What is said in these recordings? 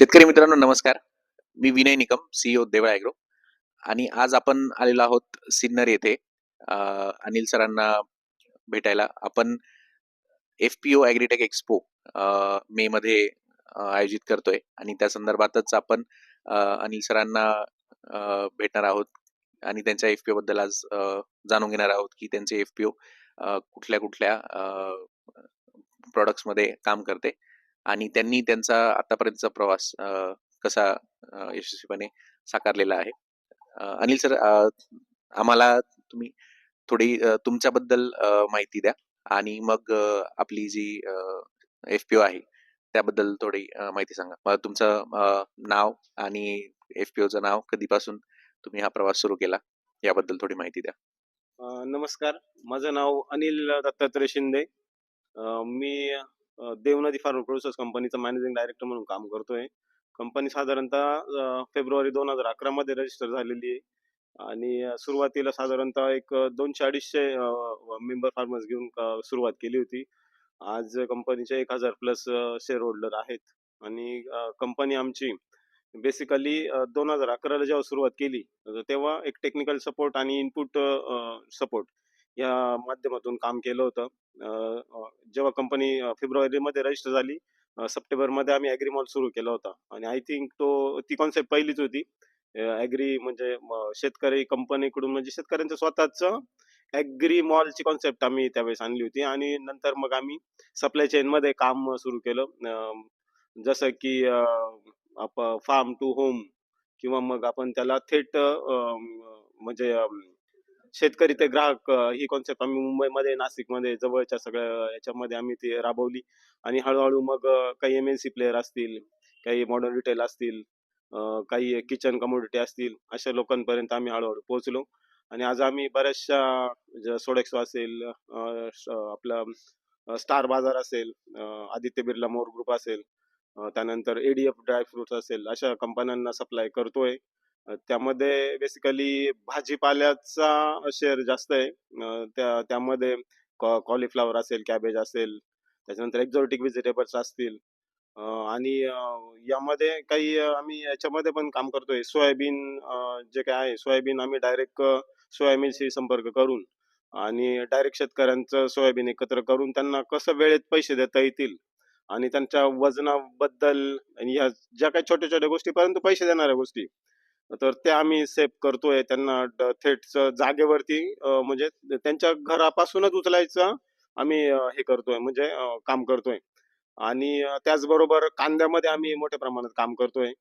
शेतकरी मित्रांनो नमस्कार. मी विनय निकम सीईओ देवळा ॲग्रो आणि आज आपण आलेलो आहोत सिन्नर येथे. अनिल सरांना भेटायला. आपण F P O agritech expo May मध्ये आयोजित करतोय. आणि त्या संदर्भातच आपण अनिल सरांना भेटणार आहोत. आणि त्यांच्या एफ पी बद्दल आज जाणून घेणार आहोत की त्यांचे एफ पी ओ कुठल्या कुठल्या प्रॉडक्ट्समध्ये काम करते. आणि त्यांनी त्यांचा आतापर्यंतचा प्रवास कसा यशस्वीपणे साकारलेला आहे. अ, अनिल सर अ, आम्हाला तुम्ही थोडी अ, तुमच्याबद्दल अ, माहिती द्या आणि मग अ, आपली जी एफ पी ओ आहे त्याबद्दल थोडी अ, माहिती सांगा. मला तुमचं अ, नाव आणि एफ पी ओचं नाव कधीपासून तुम्ही हा प्रवास सुरू केला याबद्दल थोडी माहिती द्या. अ, नमस्कार. माझं नाव अनिल दत्तात्रय शिंदे. अ, मी देवनदी फार्म प्रोसेस कंपनीचा मॅनेजिंग डायरेक्टर म्हणून काम करतोय. कंपनी साधारणतः फेब्रुवारी दोन हजार अकरा मध्ये रजिस्टर झालेली आहे. आणि सुरुवातीला साधारणतः एक दोनशे अडीचशे मेंबर फार्मर्स घेऊन सुरुवात केली होती. आज कंपनीचे एक हजार प्लस शेअर होल्डर आहेत. आणि कंपनी आमची बेसिकली दोन हजार अकराला जेव्हा सुरुवात केली तेव्हा एक टेक्निकल सपोर्ट आणि इनपुट सपोर्ट या माध्यमातून काम केलं होतं. जेव्हा कंपनी फेब्रुवारीमध्ये रजिस्टर झाली सप्टेंबरमध्ये आम्ही ॲग्री मॉल सुरू केला होता. आणि आय थिंक तो ती कॉन्सेप्ट पहिलीच होती. ॲग्री म्हणजे शेतकरी कंपनीकडून म्हणजे शेतकऱ्यांचं स्वतःचं ॲग्री मॉलची कॉन्सेप्ट आम्ही त्यावेळेस आणली होती. आणि नंतर मग आम्ही सप्लाय चेनमध्ये काम सुरू केलं. जसं की फार्म टू होम किंवा मग आपण त्याला थेट म्हणजे शेतकरी ते ग्राहक ही कॉन्सेप्ट आम्ही मुंबईमध्ये नाशिकमध्ये जवळच्या सगळ्या याच्यामध्ये आम्ही ती राबवली. आणि हळूहळू मग काही एम एन सी प्लेअर असतील काही मॉडर्न रिटेल असतील काही किचन कमोडिटी असतील अशा लोकांपर्यंत आम्ही हळूहळू पोहोचलो. आणि आज आम्ही बऱ्याचशा सोडेक्सो असेल आपला स्टार बाजार असेल आदित्य बिर्ला मोर ग्रुप असेल त्यानंतर एडीएफ ड्रायफ्रुट्स असेल अशा कंपन्यांना सप्लाय करतोय. त्यामध्ये बेसिकली भाजीपाल्याचा शेअर जास्त आहे. त्या त्यामध्ये कॉलीफ्लावर असेल कॅबेज असेल त्याच्यानंतर एक्झॉटिक व्हेजिटेबल्स असतील. आणि यामध्ये काही आम्ही याच्यामध्ये पण काम करतोय. सोयाबीन जे काय आहे सोयाबीन आम्ही डायरेक्ट सोयाबीनशी संपर्क करून आणि डायरेक्ट शेतकऱ्यांचं सोयाबीन एकत्र करून त्यांना कसं वेळेत पैसे देता येतील आणि त्यांच्या वजनाबद्दल आणि ह्या ज्या काही छोट्या छोट्या गोष्टी परंतु पैसे देणाऱ्या गोष्टी तर ते आम्ही सेफ करतोय. त्यांना थेट जागेवरती म्हणजे त्यांच्या घरापासूनच उचलायचं आम्ही हे करतोय म्हणजे काम करतोय. आणि त्याचबरोबर कांद्यामध्ये आम्ही मोठ्या प्रमाणात काम करतोय.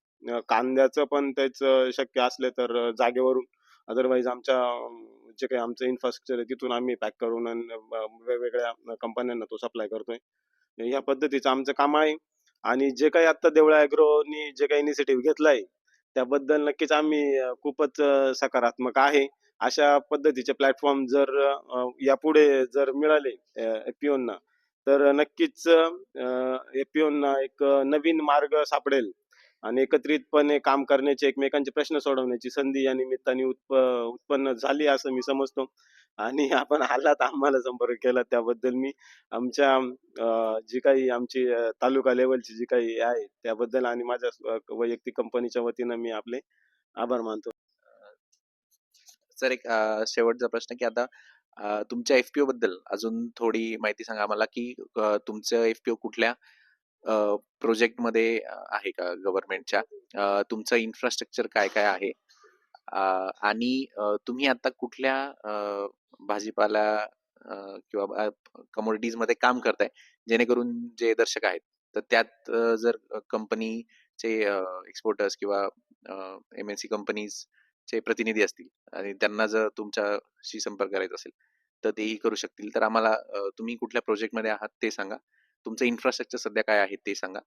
कांद्याचं पण त्याच शक्य असले तर जागेवरून. अदरवाईज आमच्या जे काही आमचं इन्फ्रास्ट्रक्चर आहे तिथून आम्ही पॅक करून वेगवेगळ्या कंपन्यांना तो सप्लाय करतोय. ह्या पद्धतीचं आमचं काम आहे आणि जे काही आता देवळा ॲग्रोनी जे काही इनिशिएटिव्ह घेतलाय त्याबद्दल नक्कीच आम्ही खूपच सकारात्मक आहे. अशा पद्धतीचे प्लॅटफॉर्म जर यापुढे जर मिळाले एपीओना तर नक्कीच एपीओना एक नवीन मार्ग सापडेल. आणि एकत्रितपणे काम करण्याचे एकमेकांचे प्रश्न सोडवण्याची संधी या निमित्ताने उत्प उत्पन्न झाली असं मी समजतो. आणि आपण आलात आम्हाला संपर्क केला त्याबद्दल मी आमच्या जी काही आमची तालुका लेवलची जी काही आहे त्याबद्दल आणि माझ्या वैयक्तिक कंपनीच्या वतीनं मी आपले आभार मानतो. सर एक शेवटचा प्रश्न की आता तुमच्या एफ पी ओ बद्दल अजून थोडी माहिती सांगा आम्हाला की तुमचं एफ पी ओ कुठल्या प्रोजेक्टमध्ये आहे का गव्हर्नमेंटच्या? तुमचं इन्फ्रास्ट्रक्चर काय काय आहे? आणि तुम्ही आता कुठल्या भाजीपाला किंवा कमोडिटीजमध्ये काम करताय जेणेकरून जे दर्शक आहेत तर त्यात जर कंपनीचे एक्सपोर्टर्स किंवा एम एन सी कंपनीज चे प्रतिनिधी असतील आणि त्यांना जर तुमच्याशी संपर्क करायचा असेल तर तेही करू शकतील. तर आम्हाला तुम्ही कुठल्या प्रोजेक्टमध्ये आहात ते सांगा. तुमचं इन्फ्रास्ट्रक्चर सध्या काय आहे ते सांगा.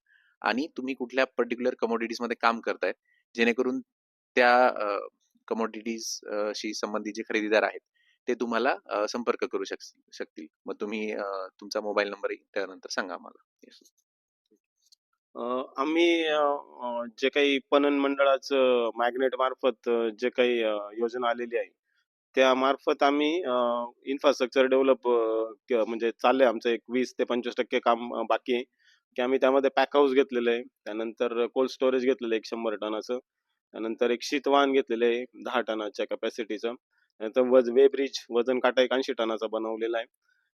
आणि तुम्ही कुठल्या पर्टिक्युलर कमोडिटीजमध्ये काम करताय जेणेकरून त्या कमोडिटीजशी संबंधित जे खरेदीदार आहेत ते तुम्हाला संपर्क करू शक शकतील. मग तुम्ही तुमचा मोबाईल नंबर त्यानंतर सांगा आम्हाला. आम्ही जे काही पणन मंडळाचं मॅग्नेट मार्फत जे काही योजना आलेली आहे त्या मार्फत आम्ही इन्फ्रास्ट्रक्चर डेव्हलप म्हणजे चाललंय आमचं एक वीस ते पंचवीस टक्के काम बाकी आहे. की आम्ही त्यामध्ये पॅक हाऊस घेतलेलं आहे. त्यानंतर कोल्ड स्टोरेज घेतलेलं आहे एक शंभर टनाचं. त्यानंतर एक शीतवाहन घेतलेलं आहे दहा टनाच्या कॅपॅसिटीचं नंतर वज वे ब्रिज वजन काटा एक ऐंशी टनाचा बनवलेला आहे.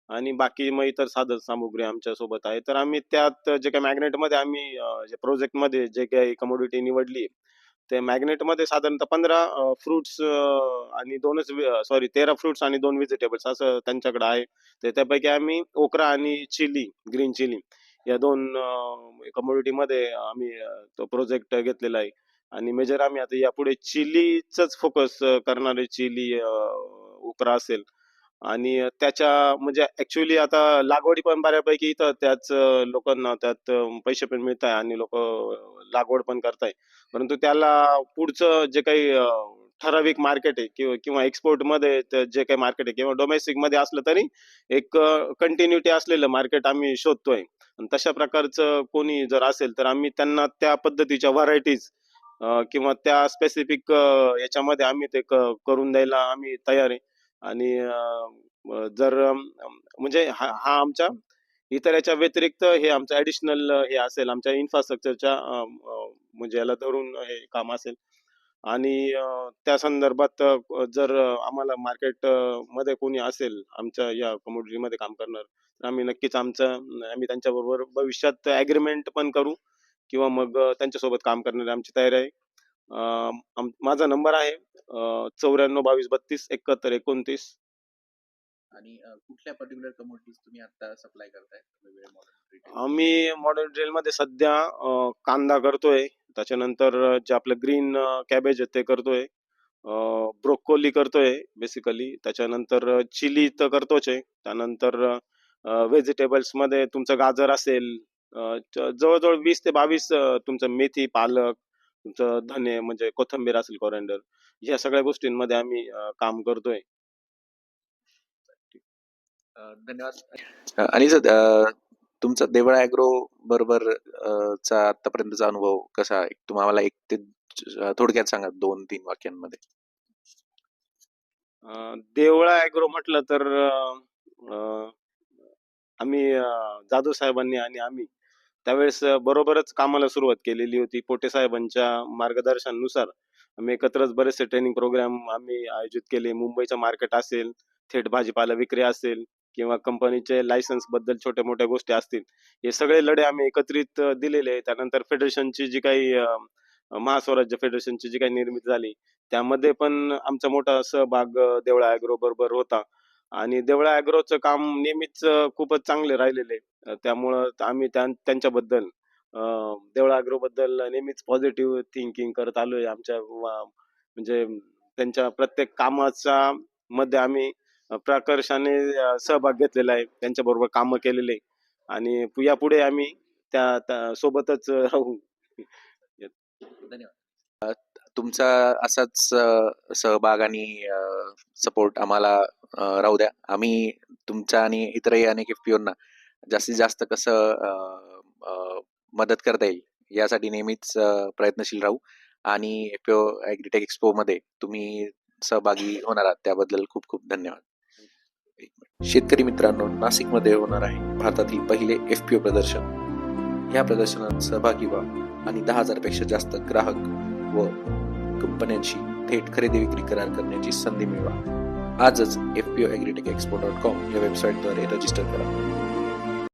आणि बाकी मग इतर साधन सामुग्री आमच्यासोबत आहे. तर आम्ही त्यात जे काही मॅग्नेटमध्ये आम्ही जे प्रोजेक्टमध्ये जे काही कमोडिटी निवडली ते मॅग्नेटमध्ये साधारणतः पंधरा फ्रुट्स आणि दोनच सॉरी तेरा फ्रुट्स आणि दोन व्हेजिटेबल्स असं त्यांच्याकडे आहे. तर त्यापैकी आम्ही ओकरा आणि चिली ग्रीन चिली या दोन कमोडिटीमध्ये आम्ही तो प्रोजेक्ट घेतलेला आहे. आणि मेजर आम्ही आता यापुढे चिलीच फोकस करणारे चिली ओकरा असेल. आणि त्याच्या म्हणजे ऍक्च्युली आता लागवडी पण बऱ्यापैकी इथं त्याच लोकांना त्यात पैसे पण मिळत आहे आणि लोक लागवड पण करताय. परंतु त्याला पुढचं जे काही ठराविक मार्केट आहे किंवा किंवा एक्सपोर्टमध्ये जे काही मार्केट आहे किंवा डोमेस्टिकमध्ये असलं तरी एक कंटिन्युटी असलेलं मार्केट आम्ही शोधतोय. आणि तशा प्रकारचं कोणी जर असेल तर आम्ही त्यांना त्या पद्धतीच्या व्हरायटीज किंवा त्या स्पेसिफिक याच्यामध्ये आम्ही ते करून द्यायला आम्ही तयार आहे. आणि जर म्हणजे हा हा आमच्या इतर याच्या व्यतिरिक्त हे आमचं ऍडिशनल हे असेल आमच्या इन्फ्रास्ट्रक्चरच्या म्हणजे याला धरून हे काम असेल. आणि त्या संदर्भात जर आम्हाला मार्केटमध्ये कोणी असेल आमच्या या कमोडिटी मध्ये काम करणार तर आम्ही नक्कीच आमचं आम्ही त्यांच्याबरोबर भविष्यात अग्रीमेंट पण करू. किंवा मग त्यांच्यासोबत काम करण्याची आमची तयारी आहे. माझा नंबर आहे चौऱ्याण्णव बावीस बत्तीस एकाहत्तर एकोणतीस. आणि कुठल्या पर्टिक्युलर कमोडिटीज तुम्ही आता सप्लाय करताय? आम्ही मॉडर्न ड्रिलमध्ये सध्या कांदा करतोय. त्याच्यानंतर जे आपलं ग्रीन कॅबेज आहे ते करतोय. ब्रोकोली करतोय बेसिकली त्याच्यानंतर चिली तर करतोच आहे. त्यानंतर व्हेजिटेबल्समध्ये तुमचं गाजर असेल जवळजवळ वीस ते बावीस तुमचं मेथी पालक तुमचं धने म्हणजे कोथंबीर असेल कोरेंडर ह्या सगळ्या गोष्टींमध्ये आम्ही काम करतोय. धन्यवाद. आणि सर तुमचा देवळा ॲग्रो बरोबर चा आतापर्यंतचा अनुभव कसा आहे? तुम्हाला एक ते थोडक्यात सांगा दोन तीन वाक्यांमध्ये. देवळा ॲग्रो म्हटलं तर आम्ही जाधव साहेबांनी आणि आम्ही त्यावेळेस बरोबरच कामाला सुरुवात केलेली होती पोटे साहेबांच्या मार्गदर्शनानुसार. आम्ही एकत्रच बरेचसे ट्रेनिंग प्रोग्राम आम्ही आयोजित केले. मुंबईचं मार्केट असेल थेट भाजीपाला विक्री असेल किंवा कंपनीचे लायसन्सबद्दल छोट्या मोठ्या गोष्टी असतील हे सगळे लढे आम्ही एकत्रित दिलेले. त्यानंतर फेडरेशनची जी काही महास्वराज्य फेडरेशनची जी काही निर्मिती झाली त्यामध्ये पण आमचा मोठा सहभाग देवळा ॲग्रो बरोबर होता. आणि देवळा अॅग्रोचं काम नेहमीच खूपच चांगले राहिलेले. त्यामुळं आम्ही त्यांच्याबद्दल देवळा ॲग्रो बद्दल नेहमीच पॉझिटिव्ह थिंकिंग करत आलोय. आमच्या म्हणजे त्यांच्या प्रत्येक कामाच्या मध्ये आम्ही प्रकर्षाने सहभाग घेतलेला आहे. त्यांच्याबरोबर कामं केलेले. आहे. आणि यापुढे आम्ही त्या सोबतच राहू. धन्यवाद. तुमचा असाच सहभाग आणि सपोर्ट आम्हाला राहू द्या. आम्ही तुमच्या आणि इतरही अनेक एफ एफपीओना जास्तीत जास्त कसं मदत करता येईल यासाठी नेहमीच प्रयत्नशील राहू. आणि एफ पीओ ॲग्रीटेक एक्सपो मध्ये तुम्ही सहभागी होणार आहात. त्याबद्दल खूप खूप धन्यवाद. शेतकरी मित्रांनो नाशिकमध्ये होणार आहे भारतातील पहिले एफ पी ओ प्रदर्शन. या प्रदर्शनात सहभागी व्हा आणि दहा हजारपेक्षा जास्त ग्राहक व कंपन्यांशी थेट खरेदी विक्री करार करण्याची संधी मिळवा. आजच F P O agritech expo dot com या वेबसाईटद्वारे रजिस्टर करा.